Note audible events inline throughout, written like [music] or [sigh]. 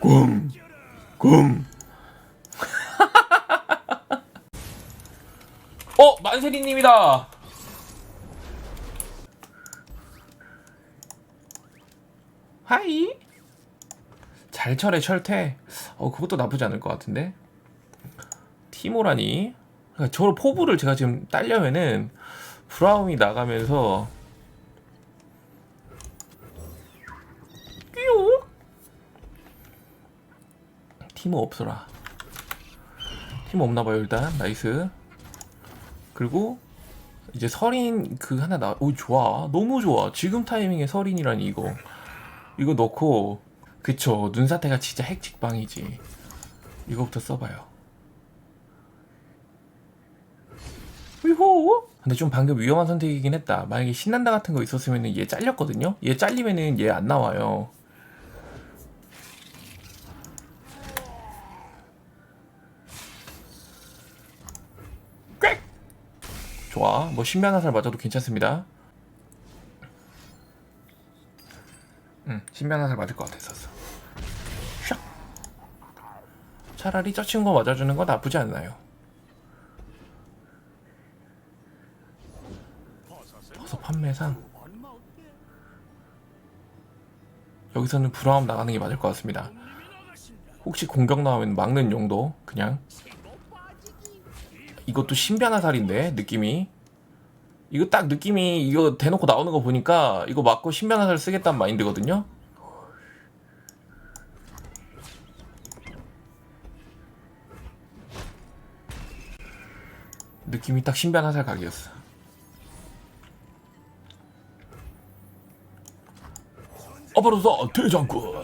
꿍, 꿍. [laughs] 어, 만세리님이다. 하이. 잘 철에 철퇴. 어, 그것도 나쁘지 않을 것 같은데. 티모라니. 그러니까 저 포부를 제가 지금 딸려면은 브라움이 나가면서 티모 없어라. 티모 없나봐요 일단 나이스. 그리고 이제 설인 그 하나 나. 오 좋아. 너무 좋아. 지금 타이밍에 설인이라니 이거. 이거 넣고 그쵸 눈사태가 진짜 핵직방이지. 이거부터 써봐요. 위호. 근데 좀 방금 위험한 선택이긴 했다. 만약에 신난다 같은 거 있었으면 얘 잘렸거든요. 얘 잘리면은 얘 안 나와요. 좋아. 뭐 신면 화살 맞아도 괜찮습니다. 응, 신면 화살 맞을 것 같았었어. 샥. 차라리 저 친구 맞아주는 거 나쁘지 않나요? 버섯 판매상 여기서는 브라움 나가는 게 맞을 것 같습니다. 혹시 공격 나오면 막는 용도 그냥 이것도 신변화살인데 느낌이 이거 딱 느낌이 이거 대놓고 나오는 거 보니까 이거 맞고 신변화살 쓰겠다는 마인드거든요. 느낌이 딱 신변화살 각이었어. 어버로서 대장군.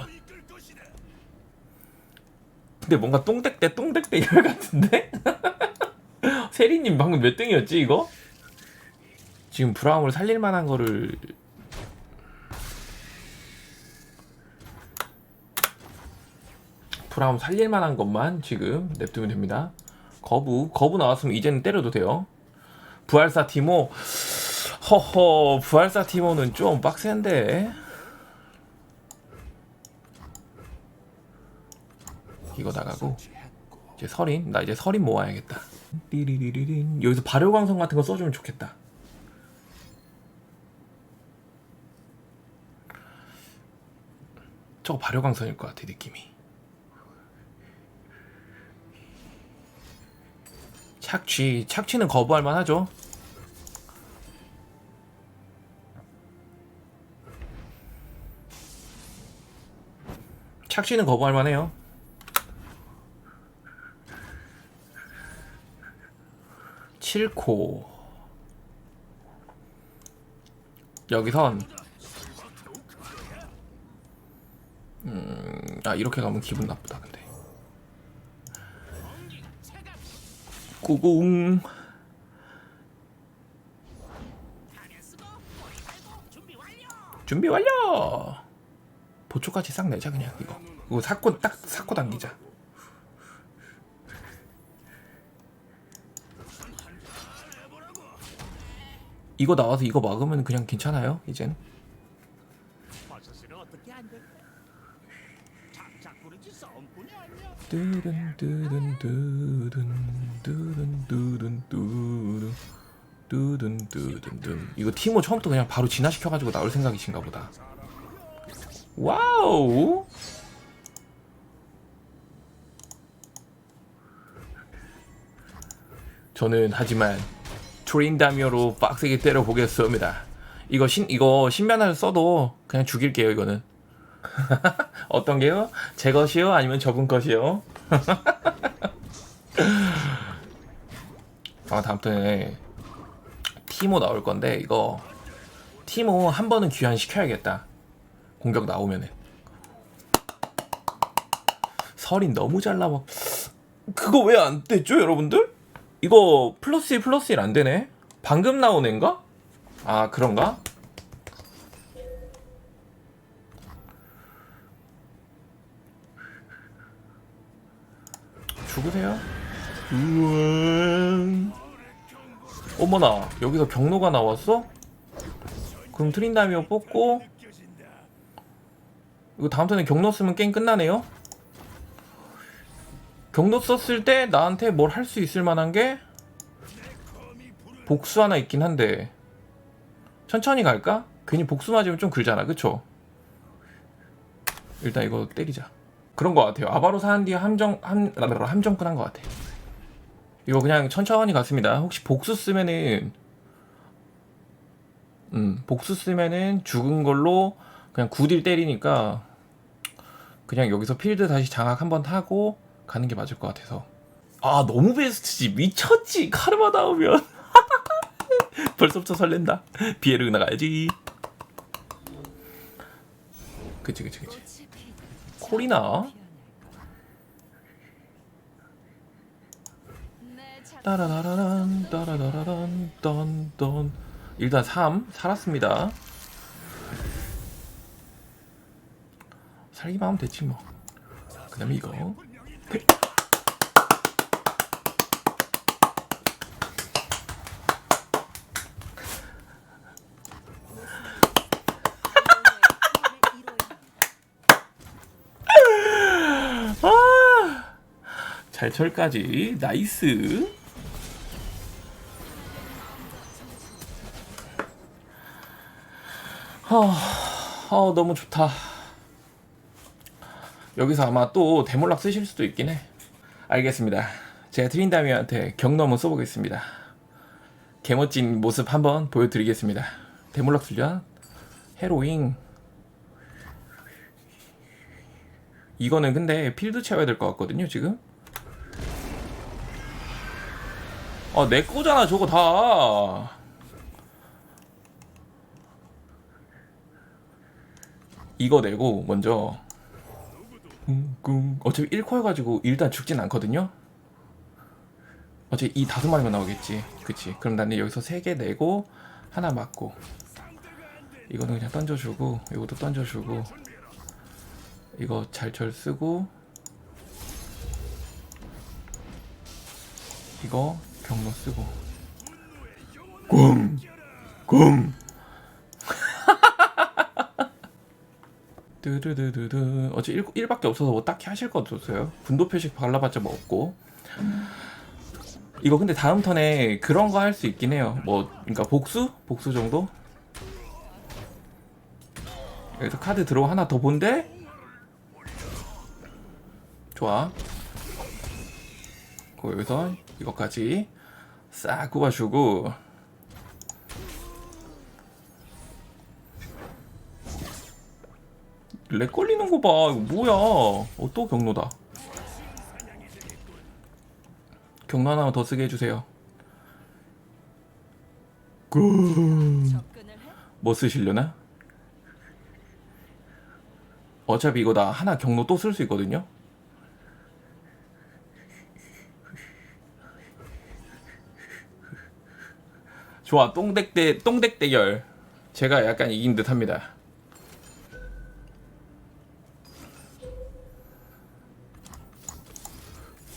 근데 뭔가 똥댁대 똥댁대 이럴 같은데? [laughs] 세리님 방금 몇 등이었지 이거? 지금 브라움을 살릴 만한 거를 브라움 살릴 만한 것만 지금 냅두면 됩니다. 거부 거부 나왔으면 이제는 때려도 돼요. 부활사 티모 허허 부활사 티모는 좀 빡센데 이거 나가고 이제 설인 나 이제 설인 모아야겠다. 띠리리리린 여기서 발효광선 같은 거 써주면 좋겠다. 저거 발효광선일 것 같아 느낌이. 착취 착취는 거부할 만하죠. 착취는 거부할 만해요. 칠코 여기선. 음, 아 이렇게 가면 기분 나쁘다 근데. 꾸궁. 준비 완료! 보초까지 싹 내자 그냥 이거. 이거 사코 딱 사코 당기자 이거 나와서 이거 막으면 그냥 괜찮아요 이젠. 뚜른 뚜른 뚜른 뚜른 뚜른 뚜른 뚜른 뚜른 뚜른 이거 티모 처음부터 그냥 바로 진화시켜가지고 나올 생각이신가 보다. 와우! 저는 하지만 트린다미어로 빡세게 때려보겠습니다 이거 신 이거 신변화를 써도 그냥 죽일게요 이거는 [laughs] 어떤 게요? 제 것이요? 아니면 저분 것이요? [laughs] 아 다음번에 티모 나올 건데 이거 티모 한 번은 귀환 시켜야겠다. 공격 나오면은 설이 너무 잘 나와. 그거 왜 안 됐죠, 여러분들? 이거 플러스 1 플러스 1 안 되네. 방금 나온 애인가? 아 그런가? 죽으세요. 어머나 여기서 경로가 나왔어? 그럼 트린다미오 뽑고 이거 다음 턴에 경로 쓰면 게임 끝나네요? 경로 썼을 때 나한테 뭘 할 수 있을 만한 게 복수 하나 있긴 한데 천천히 갈까? 괜히 복수 맞으면 좀 글잖아. 그쵸? 일단 이거 때리자. 그런 거 같아요. 아바로 사는 뒤에 함정 함 함정 끝난 거 같아. 이거 그냥 천천히 갔습니다. 혹시 복수 쓰면은 음 복수 쓰면은 죽은 걸로 그냥 구딜 때리니까 그냥 여기서 필드 다시 장악 한번 하고 가는 게 맞을 것 같아서. 아 너무 베스트지. 미쳤지. 카르마 나오면. [laughs] 벌써부터 설렌다. 비에르 나가야지. 그치 그치 그치. 콜이나? 따라라라란 따라라라란 던던. 일단 3 살았습니다. 살기만 하면 됐지 뭐그 다음에 이거 아 잘철까지. 나이스. 아, 아 너무 좋다 여기서 아마 또 대몰락 쓰실 수도 있긴 해. 알겠습니다. 제가 트린다미한테 경넘을 써보겠습니다. 개멋진 모습 한번 보여드리겠습니다. 대몰락 수련 헤로잉. 이거는 근데 필드 채워야 될 것 같거든요 지금. 아 내 거잖아 저거 다. 이거 내고 먼저 꿍꿍 어차피 1코여가지고 일단 죽진 않거든요? 어차피 이 다섯 마리만 나오겠지. 그치. 그럼 나는 여기서 세 개 내고 하나 맞고. 이거는 그냥 던져주고 이것도 던져주고. 이거 잘철 쓰고. 이거 경로 쓰고. 꿍 꿍 뜨르르르르 어제 1, 1밖에 없어서 뭐 딱히 하실 것도 없어요. 분도 표식 발라봤자 뭐 없고. 이거 근데 다음 턴에 그런 거 할 수 있긴 해요. 뭐 그러니까 복수? 복수 정도? 여기서 카드 들어 하나 더 본데 좋아. 그 여기서 이것까지 싹 굽어주고 렉 걸리는 거 봐. 이거 뭐야? 어, 또 경로다. 경로 하나만 더 쓰게 해주세요. 뭐 쓰시려나? 어차피 이거 나 하나 경로 또 쓸 수 있거든요. 좋아, 똥덱 대 똥덱 대결. 제가 약간 이긴 듯합니다.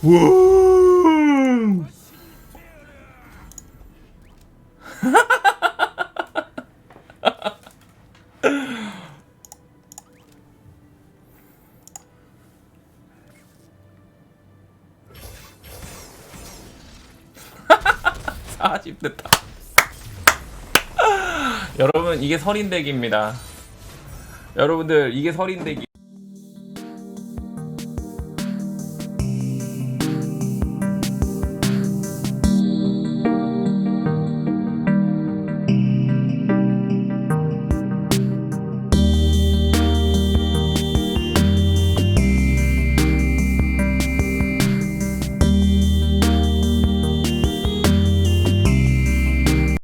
우! 사집 됐다. 여러분 이게 설인덱입니다. 여러분들 이게 설인덱이